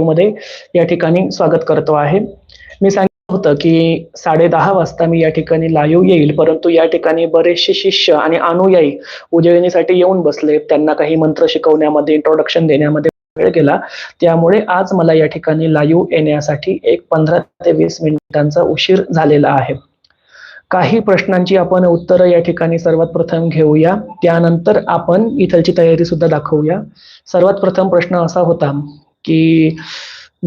मध्ये या ठिकाणी स्वागत करतो आहे. मी सांगितलं होतं की साडे दहा वाजता मी या ठिकाणी लाईव्ह येईल परंतु या ठिकाणी बरेचसे शिष्य आणि अनुयायी उजळणीसाठी येऊन बसले. त्यांना काही मंत्र शिकवण्यामध्ये इंट्रोडक्शन देण्यामध्ये वेळ गेला. त्यामुळे आज मला या ठिकाणी लाईव्ह येण्यासाठी एक पंधरा ते वीस मिनिटांचा उशीर झालेला आहे. काही प्रश्नांची आपण उत्तरं या ठिकाणी सर्वात प्रथम घेऊया. त्यानंतर आपण इथलची तयारी सुद्धा दाखवूया. सर्वात प्रथम प्रश्न असा होता की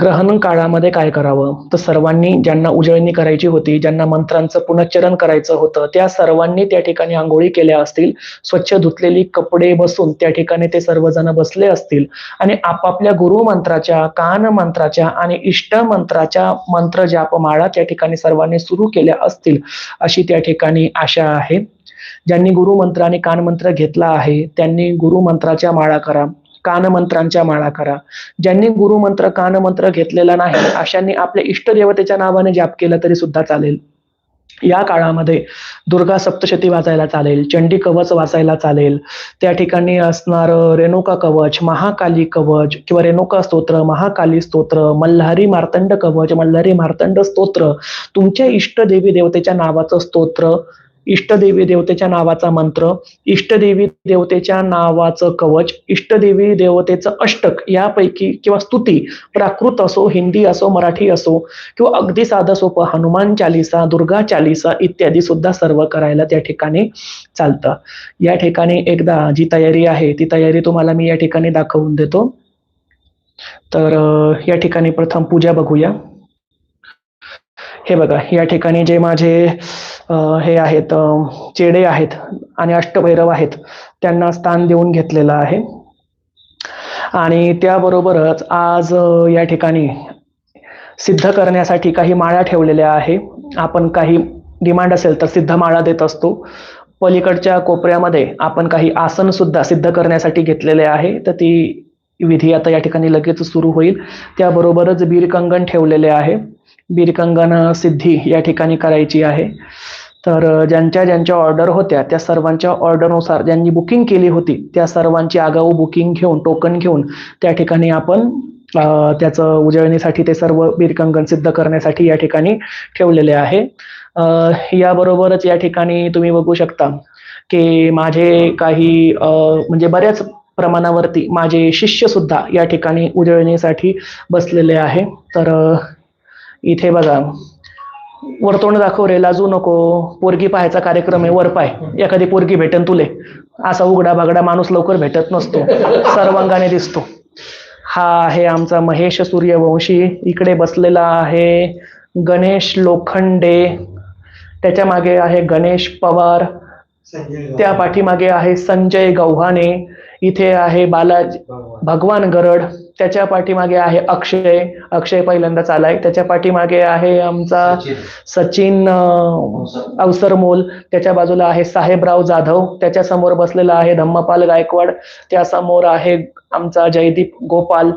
ग्रहण काळामध्ये काय करावं? तर सर्वांनी ज्यांना उजळणी करायची होती ज्यांना मंत्रांचं पुनश्चरण करायचं होतं त्या सर्वांनी त्या ठिकाणी आंघोळी केल्या असतील. स्वच्छ धुतलेली कपडे बसून त्या ठिकाणी ते सर्वजण बसले असतील. आणि आपापल्या गुरु मंत्राच्या कान मंत्राच्या आणि इष्ट मंत्राच्या मंत्र जापमाळा त्या ठिकाणी सर्वांनी सुरू केल्या असतील अशी त्या ठिकाणी आशा आहे. ज्यांनी गुरुमंत्र आणि कानमंत्र घेतला आहे त्यांनी गुरुमंत्राच्या माळा करा. कानमंत्रांच्या माळा करा. ज्यांनी गुरुमंत्र कानमंत्र घेतलेला नाही अशांनी आपल्या इष्टदेवतेच्या नावाने जाप केला तरी सुद्धा चालेल. या काळामध्ये दुर्गा सप्तशती वाचायला चालेल चंडी कवच वाचायला चालेल. त्या ठिकाणी असणार रेणुका कवच महाकाली कवच किंवा रेणुका स्तोत्र महाकाली स्तोत्र मल्हारी मार्तंड कवच मल्हारी मार्तंड स्तोत्र तुमच्या इष्ट देवी देवतेच्या नावाचं स्तोत्र इष्टदेवी देवतेच्या नावाचा मंत्र इष्टदेवी देवतेच्या नावाचं कवच इष्टदेवी देवतेचं अष्टक यापैकी किंवा स्तुती प्राकृत असो हिंदी असो मराठी असो किंवा अगदी साधं सोपं हनुमान चालिसा दुर्गा चालिसा इत्यादी सुद्धा सर्व करायला त्या ठिकाणी चालतं. या ठिकाणी एकदा जी तयारी आहे ती तयारी तुम्हाला मी या ठिकाणी दाखवून देतो. तर या ठिकाणी प्रथम पूजा बघूया. हे बघा या ठिकाणी जे माझे हे आहेत चेडे आहेत आणि अष्टभैरव आहेत त्यांना स्थान देऊन घेतलेलं आहे. आणि त्याबरोबरच आज या ठिकाणी सिद्ध करण्यासाठी काही माळा ठेवलेल्या आहे. आपण काही डिमांड असेल तर सिद्ध माळा देत असतो. पलीकडच्या कोपऱ्यामध्ये आपण काही आसन सुद्धा सिद्ध करण्यासाठी घेतलेले आहे. तर ती विधी आता या ठिकाणी लगेच सुरू होईल. त्याबरोबरच बीरकंगण ठेवलेले आहे. बीरकंगन सिद्धी या ठिकाणी करायची आहे. तर ज्यांच्या ज्यांच्या ऑर्डर होत्या त्या सर्वांच्या ऑर्डरनुसार ज्यांनी बुकिंग केली होती त्या सर्वांची आगाऊ बुकिंग घेऊन टोकन घेऊन त्या ठिकाणी आपण त्याचं उजळणीसाठी ते सर्व बीरकंगन सिद्ध करण्यासाठी या ठिकाणी ठेवलेले आहे. याबरोबरच या ठिकाणी तुम्ही बघू शकता की माझे काही म्हणजे बऱ्याच प्रमाणावरती माझे शिष्य सुद्धा या ठिकाणी उजळणीसाठी बसलेले आहे. तर इथे बघा. वरतोंड दाखव रे लाजू नको. पोरगी पाहायचा कार्यक्रम आहे वर पाय. एखादी पोरगी भेटन तुले. असा उघडा बागडा माणूस लवकर भेटत नसतो. सर्वांगाने दिसतो. हा आहे आमचा महेश सूर्यवंशी. इकडे बसलेला आहे गणेश लोखंडे. त्याच्यामागे आहे गणेश पवार. त्या पाठीमागे आहे संजय गव्हाणे. इथे आहे बालाजी भगवान गरड. त्याच्या पाठीमागे आहे अक्षय. अक्षय पहिल्यांदाच आलाय त्याच्या पाठीमागे आहे आमचा सचिन. अवसरमोल. त्याच्या बाजूला आहे साहेबराव जाधव. त्याच्यासमोर बसलेला आहे धम्मपाल गायकवाड. त्या समोर आहे आमचा जयदीप गोपाल.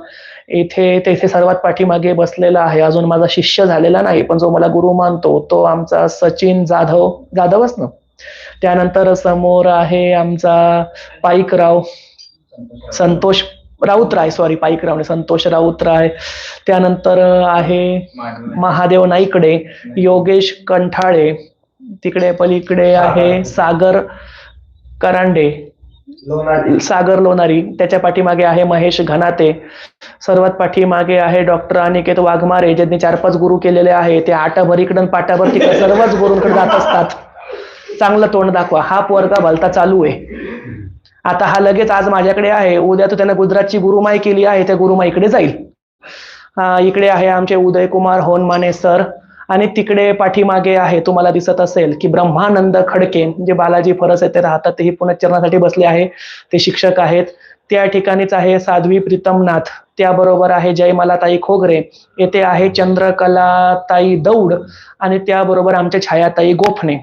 इथे तेथे सर्वात पाठीमागे बसलेला आहे. अजून माझा शिष्य झालेला नाही पण जो मला गुरु मानतो तो आमचा सचिन जाधव जाधवच ना? त्यानंतर समोर आहे आमचा पाईकराव संतोष राऊतराय सॉरी पाईकराव नाही, संतोष राऊतराय. त्यानंतर आहे महादेव नाईकडे योगेश कंठाळे. तिकडे पलीकडे आहे सागर. करांडे. सागर लोणारी. त्याच्या पाठीमागे आहे महेश घनाते. सर्वात पाठीमागे आहे डॉक्टर अनिकेत वाघमारे ज्यांनी चार पाच गुरु केलेले आहे ते आटाभर इकडं आणि पाटाभर तिकडे सर्वच गुरूंकडे जात असतात. चांगलं तोंड दाखवा. हा पोरगा भलता चालू आहे. आता हा लगेच आज माझ्याकडे आहे. उद्या तो त्यानं गुजरातची गुरुमाई केली आहे त्या गुरुमाईकडे जाईल. इकडे आहे आमचे उदय कुमार होनमाने सर. आणि तिकडे पाठीमागे आहे तुम्हाला दिसत असेल की ब्रह्मानंद खडके जे बालाजी फरस येथे राहतात तेही पुनश्चरणासाठी बसले आहे. ते शिक्षक आहेत. त्या ठिकाणीच आहे साध्वी प्रीतमनाथ. त्याबरोबर आहे जयमालाताई खोगरे. येथे आहे चंद्रकलाताई दौड. आणि त्याबरोबर आमच्या छायाताई गोफणे.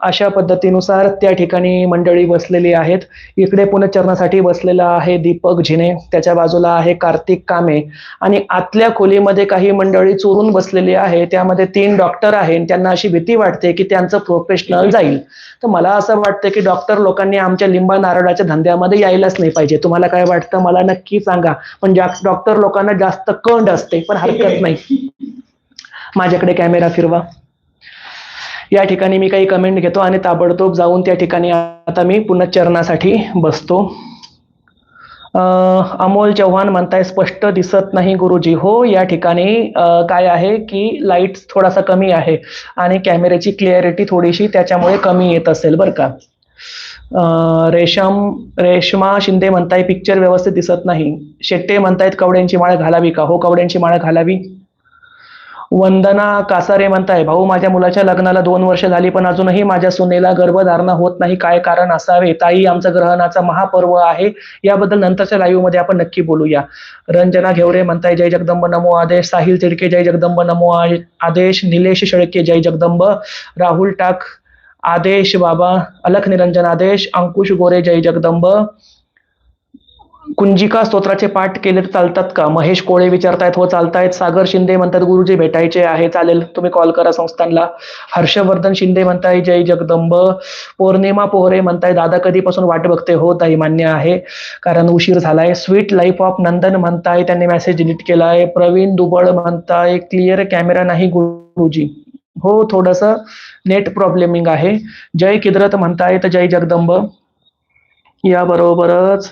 अशा पद्धतीनुसार त्या ठिकाणी मंडळी बसलेली आहेत. इकडे पुनश्चरणासाठी बसलेला आहे दीपक झिने. त्याच्या बाजूला आहे कार्तिक कामे. आणि आतल्या खोलीमध्ये काही मंडळी चोरून बसलेली आहे. त्यामध्ये तीन डॉक्टर आहे त्यांना अशी भीती वाटते की त्यांचं प्रोफेशनल जाईल. तर मला असं वाटतं की डॉक्टर लोकांनी आमच्या लिंबा नारळाच्या धंद्यामध्ये यायलाच नाही पाहिजे. तुम्हाला काय वाटतं? मला नक्की सांगा. पण डॉक्टर लोकांना जास्त कंड असते पण हरकत नाही. माझ्याकडे कॅमेरा फिरवा. या ठिकाणी मी काही कमेंट घेतो आणि ताबडतोब जाऊन त्या ठिकाणी आता मी पुनश्चरणासाठी बसतो. अं, अमोल चव्हाण म्हणताय स्पष्ट दिसत नाही गुरुजी. हो या ठिकाणी काय आहे की लाइट थोडासा कमी आहे आणि कॅमेऱ्याची क्लिअरिटी थोडीशी त्याच्यामुळे कमी येत असेल बरं का. रेशम रेशमा शिंदे म्हणताय पिक्चर व्यवस्थित दिसत नाही. शेट्टे म्हणतायत कवड्यांची माळ घालावी का? हो कवड्यांची माळ घालावी. वंदना कासारे म्हणताय भाऊ माझ्या मुलाच्या लग्नाला दोन वर्ष झाली पण अजूनही माझ्या सुनेला गर्भधारणा होत नाही. काय कारण असावे? ताई आमचं ग्रहणाचा महापर्व आहे. याबद्दल नंतरच्या लाईव्हमध्ये आपण नक्की बोलूया. रंजना घेवरे म्हणताय जय जगदंब नमो आदेश. साहिल तिडके जय जगदंब नमो आ- आदेश. निलेश शेळके जय जगदंब. राहुल टाक आदेश बाबा. अलख निरंजन आदेश. अंकुश गोरे जय जगदंब. कुंजिका स्तोत्राचे पाठ केले तर चालतात का? महेश कोळे विचारतायत हो चालतायत. सागर शिंदे म्हणतात गुरुजी भेटायचे आहे चालेल. तुम्ही कॉल करा संस्थानला. हर्षवर्धन शिंदे म्हणताय जय जगदंब. पौर्णिमा पोहरे म्हणताय दादा कधीपासून वाट बघते? हो ताई मान्य आहे. कारण उशीर झालाय. स्वीट लाईफ ऑफ नंदन म्हणताय त्यांनी मेसेज डिलीट केलाय. प्रवीण दुबळ म्हणताय क्लिअर कॅमेरा नाही गुरुजी. हो थोडस नेट प्रॉब्लेमिंग आहे. जय किद्रत म्हणतायत जय जगदंब. याबरोबरच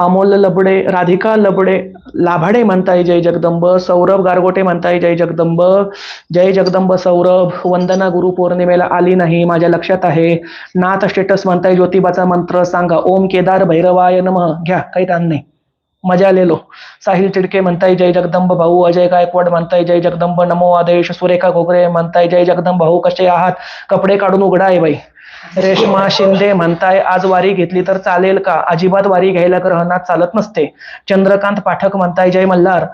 अमोल लबडे राधिका लबडे लाभाडे म्हणताय जय जगदंब सौरभ गारगोटे म्हणताय जय जगदंब. जय जगदंब सौरभ वंदना गुरु पौर्णिमेला आली नाही माझ्या लक्षात आहे. नाथ स्टेटस म्हणताय ज्योतिबाचा मंत्र सांगा. ओम केदार भैरवाय नम. घ्या काही ताण नाही. मजा आलेलो. साहिल चिडके म्हणताय जय जगदंब भाऊ अजय गायकवाड म्हणताय जय जगदंब नमो आदेश सुरेखा घोगरे म्हणताय जय जगदंब भाऊ कसे आहात? कपडे काढून उघडा आहे बाई. रेश्मा शिंदे म्हणताय आज वारी घेतली तर चालेल का? अजिबात वारी घ्यायला ग्रहणात चालत नसते. चंद्रकांत पाठक म्हणताय जय मल्हार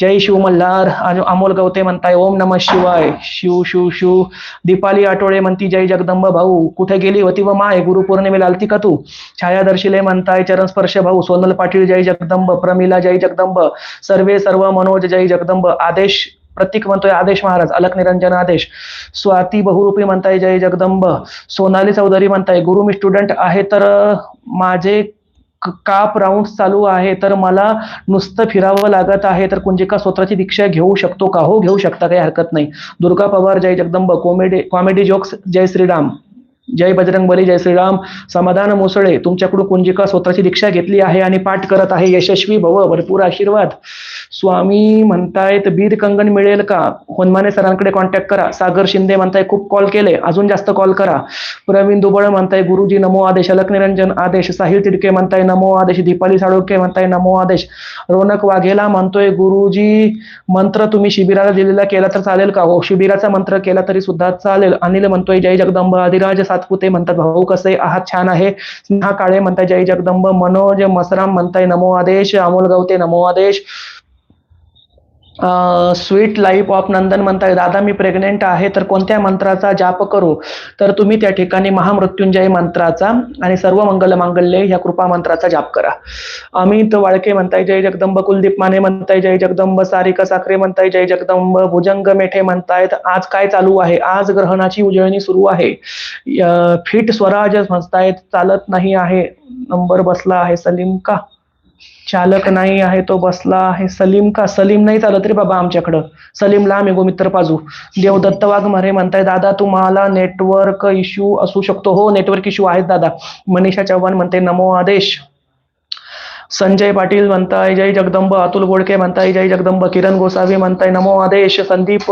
जय शिव मल्हार. आणि अमोल गवते म्हणताय ओम नम शिवाय. शिव शिव शिव. दीपाली आठवडे म्हणती जय जगदंब भाऊ. कुठे गेली होती व माय? गुरुपौर्णिमेला आलती का तू? छाया दर्शिले म्हणताय चरण स्पर्श भाऊ. सोनल पाटील जय जगदंब. प्रमिला जय जगदंब. सर्वे सर्व मनोज जय जगदंब. आदेश प्रतीक म्हणतोय आदेश महाराज अलक निरंजन आदेश. स्वाती बहुरूपी म्हणताय जय जगदंब. सोनाली चौधरी म्हणताय गुरु मी स्टुडंट आहे तर माझे काप राऊंड चालू आहे तर मला नुसतं फिरावं लागत आहे तर कुंजिका स्तोत्राची दीक्षा घेऊ शकतो का? हो घेऊ शकता काही हरकत नाही. दुर्गा पवार जय जगदंब. कॉमेडी कॉमेडी जोक्स जय श्रीराम. जय बजरंग बली जय श्रीराम. समाधान मुसळे तुमच्याकडून कुंजिका स्तोत्राची दीक्षा घेतली आहे आणि पाठ करत आहे. यशस्वी भव भरपूर आशीर्वाद. स्वामी म्हणतायत बीर कंगन मिळेल का? होनमाने सरांकडे कॉन्टॅक्ट करा. सागर शिंदे म्हणताय खूप कॉल केले. अजून जास्त कॉल करा. प्रवीण दुबळ म्हणताय गुरुजी नमो आदेश. अलक निरंजन आदेश. साहिल तिडके म्हणताय नमो आदेश. दीपाली साळुके म्हणताय नमो आदेश. रोनक वाघेला म्हणतोय गुरुजी मंत्र तुम्ही शिबिराला दिलेला केला तर चालेल का? हो शिबिराचा मंत्र केला तरी सुद्धा चालेल. अनिल म्हणतोय जय जगदंब. अधिराज सातपुते म्हणतात भाऊ कसे आहात? छान आहे. स्नेहा काळे म्हणताय जय जगदंब. मनोज मसराम म्हणताय नमो आदेश. अमोल गवते नमो आदेश. स्वीट लाईफ ऑफ नंदन म्हणताय दादा मी प्रेग्नेंट आहे तर कोणत्या मंत्राचा जाप करू? तर तुम्ही त्या ठिकाणी महामृत्युंजय मंत्राचा आणि सर्व मंगल मांगल्य ह्या कृपा मंत्राचा जाप करा. अमित वाळके म्हणताय जय जगदंब. कुलदीप माने म्हणताय जय जगदंब. सारिका साखरे म्हणताय जय जगदंब. भुजंग मेठे म्हणतायत आज काय चालू आहे? आज ग्रहणाची उजळणी सुरू आहे. फिट स्वराज म्हणतायत चालत नाही आहे. नंबर बसला आहे सलीम का? चालक नाही आहे तो बसला आहे. सलीम का? सलीम नाही चालत रे बाबा आमच्याकडं. सलीमला आम्ही गोमित्र पाजू देवदत्त वाघमारे म्हणताय दादा तुम्हाला नेटवर्क इश्यू असू शकतो. हो नेटवर्क इश्यू आहेत दादा. मनीषा चव्हाण म्हणते नमो आदेश. संजय पाटील म्हणताय जय जगदंब अतुल गोडके म्हणताय जय जगदंब किरण गोसावी म्हणताय नमो आदेश संदीप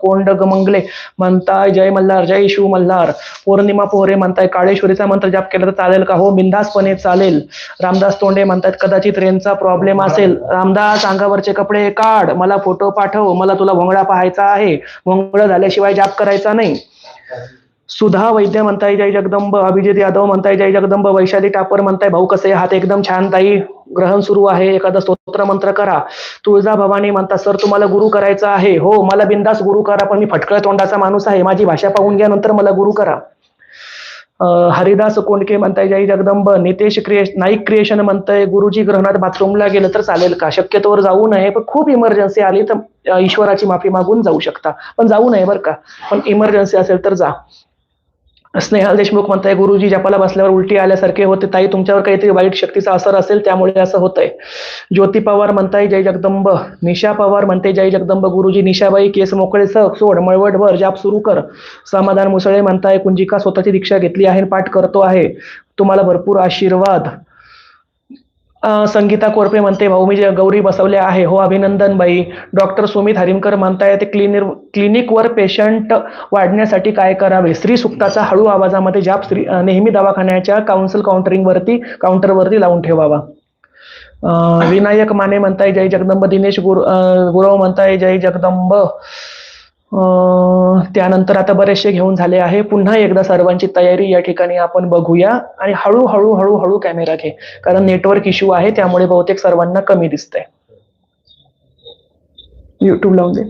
कोंडगमंगले म्हणताय जय मल्हार जय शिव मल्हार. पौर्णिमा पोहरे म्हणताय काळेश्वरीचा मंत्र जाप केला तर चालेल का? हो बिंदासपणे चालेल. रामदास तोंडे म्हणतात कदाचित रेंजचा प्रॉब्लेम असेल. रामदास अंगावरचे कपडे काढ मला फोटो पाठव मला तुला भोंगडा पाहायचा आहे. भोंगडा झाल्याशिवाय जाप करायचा नाही. सुधा वैद्य म्हणताय जय जगदंब अभिजित यादव म्हणताय जय जगदंब वैशाली टापर म्हणताय भाऊ कसे हात एकदम छान ताई. ग्रहण सुरू आहे. एखादा स्तोत्र मंत्र करा. तुळजा भवानी म्हणतात सर तुम्हाला गुरु करायचा आहे. हो मला बिंदास गुरु करा पण मी फटकळ तोंडाचा माणूस आहे. माझी भाषा पाहून घ्या नंतर मला गुरु करा. हरिदास कोंडके म्हणताय जय जगदंब. नितेश क्रिएश नाईक क्रिएशन म्हणताय गुरुजी ग्रहणात बाथरूमला गेलं तर चालेल का? शक्यतोवर जाऊ नये पण खूप इमर्जन्सी आली तर ईश्वराची माफी मागून जाऊ शकता. पण जाऊ नये बरं का. पण इमर्जन्सी असेल तर जा. स्नेहल देशमुख म्हणताय गुरुजी जपाला बसल्यावर उलटी आल्यासारखे होते. ताई तुमच्यावर काहीतरी वाईट शक्तीचा असर असेल त्यामुळे असं होतंय. ज्योती पवार म्हणताय जय जगदंब. निशा पवार म्हणते जय जगदंब. गुरुजी निशाबाई केस मोकळे सग सोड मळवट भर जाप सुरू कर. समाधान मुसळे म्हणताय कुंजिका स्वतःची दीक्षा घेतली आहे आणि पाठ करतो आहे. तुम्हाला भरपूर आशीर्वाद. संगीता कोरपे म्हणते भाऊ मी जे गौरी बसवले आहे हो अभिनंदन बाई. डॉक्टर सुमित हरिमकर म्हणताय ते क्लिनिर क्लिनिकवर पेशंट वाढण्यासाठी काय करावे? स्त्री सुक्ताचा हळू आवाजामध्ये जाप स्त्री नेहमी दवाखान्याच्या काउन्सिल काउंटरिंगवरती काउंटरवरती लावून ठेवावा. विनायक माने म्हणताय जय जगदंब. दिनेश गुरु गुरव म्हणताय जय जगदंब. त्यानंतर आता बरेचसे घेऊन झाले आहे. पुन्हा एकदा सर्वांची तयारी या ठिकाणी आपण बघूया आणि हळूहळू हळूहळू कॅमेरा घे. कारण नेटवर्क इश्यू आहे त्यामुळे बहुतेक सर्वांना कमी दिसतंय. युट्यूब लावून दे.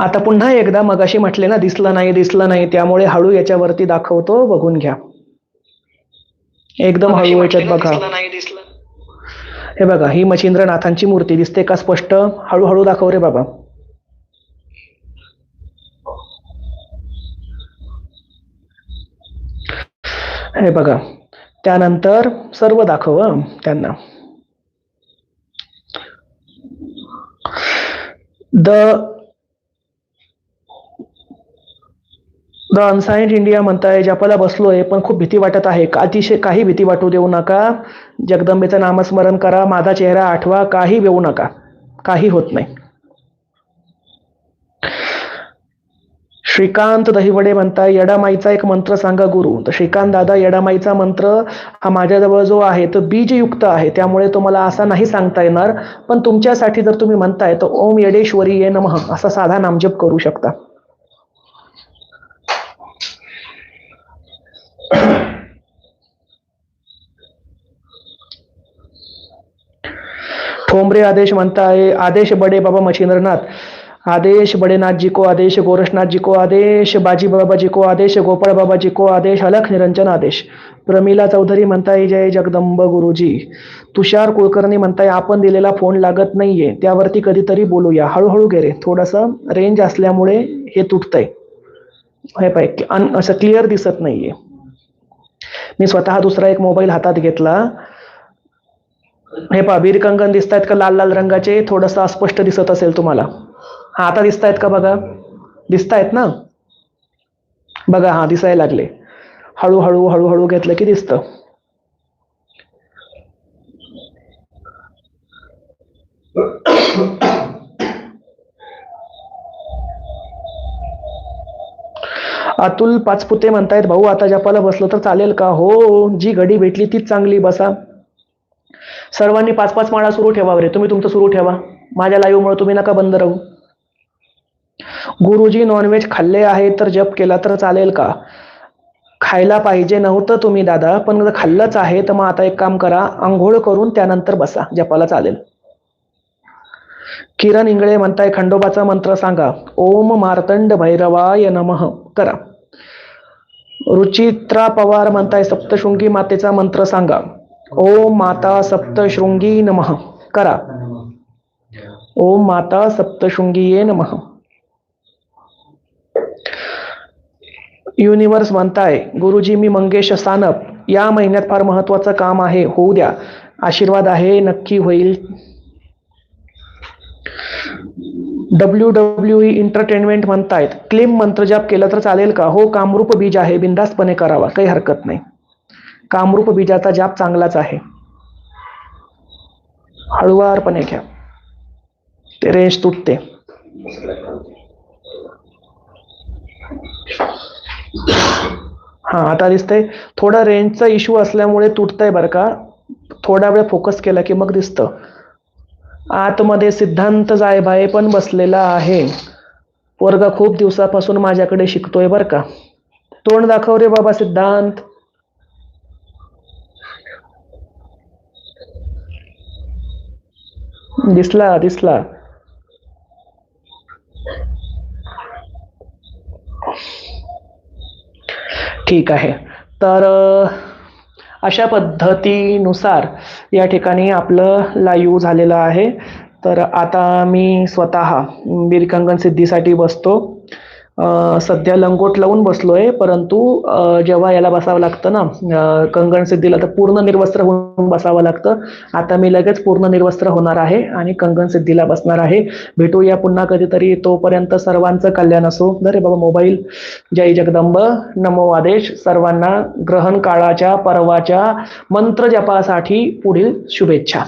आता पुन्हा एकदा मगाशी म्हटले ना दिसलं नाही दिसलं नाही त्यामुळे हळू याच्यावरती दाखवतो बघून घ्या. एकदम हळू याच्यात बघा. हे बघा ही मच्छिंद्रनाथांची मूर्ती दिसते का स्पष्ट? हळूहळू दाखव रे बाबा. हे बघा त्यानंतर सर्व दाखव त्यांना. द द अनसायंट इंडिया म्हणताय जपाला बसलोय पण खूप भीती वाटत आहे. अतिशय काही भीती वाटू देऊ नका. जगदंबेचं नामस्मरण करा माझा चेहरा आठवा काही देऊ नका. काही होत नाही. श्रीकांत दहिवडे म्हणताय यडामाईचा एक मंत्र सांगा गुरु. तर श्रीकांत दादा यडामाईचा मंत्र हा माझ्याजवळ जो आहे तो बीजयुक्त आहे. त्यामुळे तुम्हाला असा नाही सांगता येणार. पण तुमच्यासाठी जर तुम्ही म्हणताय तर ओम येडेश्वरी ये नमः असा साधा नामजप करू शकता. ठोंबरे आदेश म्हणताय आदेश बडे बाबा मच्छिंद्रनाथ आदेश बडेनाथ जी को आदेश गोरखनाथ जी को आदेश बाजी बाबा जी को आदेश गोपाळ बाबा जी को आदेश अलख निरंजन आदेश. प्रमिला चौधरी म्हणताय जय जगदंब गुरुजी. तुषार कुलकर्णी म्हणताय आपण दिलेला फोन लागत नाहीये त्यावरती कधीतरी बोलूया. हळूहळू गे रे थोडासा रेंज असल्यामुळे हे तुटतंय. हे पाय अन- असं क्लिअर दिसत नाहीये. मी स्वतः दुसरा एक मोबाईल हातात घेतला. हे पहा वीर कंगन दिसत आहेत का लाल लाल रंगाचे? थोडस अस्पष्ट दिसत असेल तुम्हाला. हा आता दिसत आहेत का बघा? दिसत आहेत ना? बघा हा दिसायला लागले. हळूहळू हळूहळू घेतलं की दिसतं. अतुल पाचपुते म्हणतायत भाऊ आता जपाला बसलो तर चालेल का? हो जी घडी भेटली तीच चांगली बसा. सर्वांनी पाच पाच माळा सुरू ठेवा रे. तुम्ही तुमचं सुरू ठेवा. माझ्या लाईव्हमुळे तुम्ही नका बंद राहू. गुरुजी नॉनव्हेज खाल्ले आहे तर जप केला तर चालेल का? खायला पाहिजे नव्हतं तुम्ही दादा. पण जर खाल्लंच आहे तर मग आता एक काम करा. आंघोळ करून त्यानंतर बसा. जपाला चालेल. किरण इंगळे म्हणताय खंडोबाचा मंत्र सांगा. ओम मार्तंड भैरवाय नमः. करा. रुचित्रा पवार म्हणताय सप्तशृंगी मातेचा मंत्र सांगा. ओम माता सप्तशृंगी नमः. करा. ओम माता सप्तशृंगी नमः. युनिवर्स म्हणताय गुरुजी मी मंगेश सानप या महिन्यात फार महत्वाचं काम आहे होऊ द्या. आशीर्वाद आहे नक्की होईल. डब्ल्यू डब्ल्यू ई एंटरटेनमेंट म्हणतायत क्लेम मंत्रजाप केला तर चालेल का? हो कामरूप बीज आहे बिंदास्तपणे करावा काही हरकत नाही. कामरूप बीजाचा जाप चांगलाच आहे. हळुवारपणे घ्या. ते रेंज तुटते. हा आता दिसतंय थोडा रेंजचा इश्यू असल्यामुळे तुटतंय बरं का. थोडा वेळ फोकस केला की मग दिसतं. आतमध्ये सिद्धांत जायभाय पण बसलेला आहे. वर्ग खूप दिवसापासून माझ्याकडे शिकतोय बरं का. तोंड दाखव रे बाबा सिद्धांत. दिसला दिसला. ठीक आहे. तर अशा पद्धतीनुसार या ठिकाणी आपलं लाईव्ह झालेलं आहे. तर आता मी स्वतः बीरकंगन सिद्धीसाठी बसतो. सध्या लंगोट लावून बसलोय परंतु जेव्हा याला बसावं लागतं ना कंगण सिद्धीला तर पूर्ण निर्वस्त्र होऊन बसावं लागतं. आता मी लगेच पूर्ण निर्वस्त्र होणार आहे आणि कंगण सिद्धीला बसणार आहे. भेटूया पुन्हा कधीतरी तोपर्यंत सर्वांचं कल्याण असो. अरे बाबा मोबाईल. जय जगदंब. नमो आदेश. सर्वांना ग्रहण काळाच्या पर्वाच्या मंत्र जपासाठी पुढील शुभेच्छा.